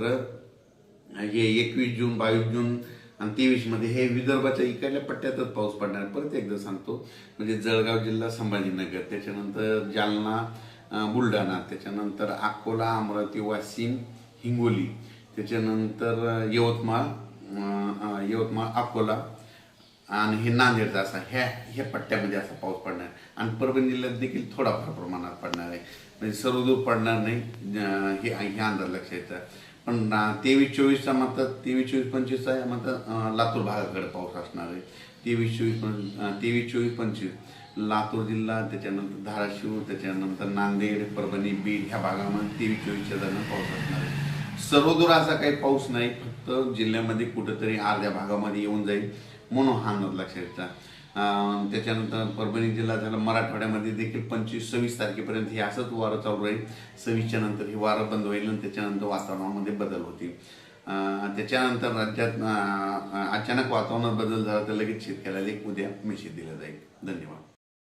मात्र हे एकवीस जून बावीस जून आणि तेवीसमध्ये हे विदर्भाच्या इकडल्या पट्ट्यातच पाऊस पडणार. परत एकदा सांगतो म्हणजे जळगाव जिल्हा संभाजीनगर त्याच्यानंतर जालना बुलढाणा त्याच्यानंतर अकोला अमरावती वाशिम हिंगोली त्याच्यानंतर यवतमाळ यवतमाळ अकोला आणि हे नांदेडचा असा ह्या ह्या पट्ट्यामध्ये असा पाऊस पडणार. आहे. आणि परभणी जिल्ह्यात देखील थोडाफार प्रमाणात पडणार आहे. म्हणजे सर्वदूर पडणार नाही हे हे अंदाज लक्षात येतं. पण तेवीस चोवीसचा मात्र तेवीस चोवीस पंचवीसचा आहे मात्र लातूर भागाकडे पाऊस असणार आहे. तेवीस चोवीस पं तेवीस चोवीस पंचवीस लातूर जिल्हा त्याच्यानंतर धाराशिव त्याच्यानंतर नांदेड परभणी बीड ह्या भागामध्ये तेवीस चोवीसच्या दरम्यान पाऊस असणार आहे. सर्वदूर असा काही पाऊस नाही फक्त जिल्ह्यामध्ये कुठंतरी अर्ध्या भागामध्ये येऊन जाईल म्हणून हा अंदाज लक्षात येतात त्याच्यानंतर परभणी जिल्हा झाला मराठवाड्यामध्ये देखील पंचवीस सव्वीस तारखेपर्यंत हे असंच वारं चालू राहील. सव्वीसच्या नंतर हे वारं बंद होईल आणि त्याच्यानंतर वातावरणामध्ये बदल होतील. त्याच्यानंतर राज्यात अचानक वातावरणात बदल झाला तर लगेच शेतकऱ्याला एक उद्या मेसेज दिला जाईल. धन्यवाद.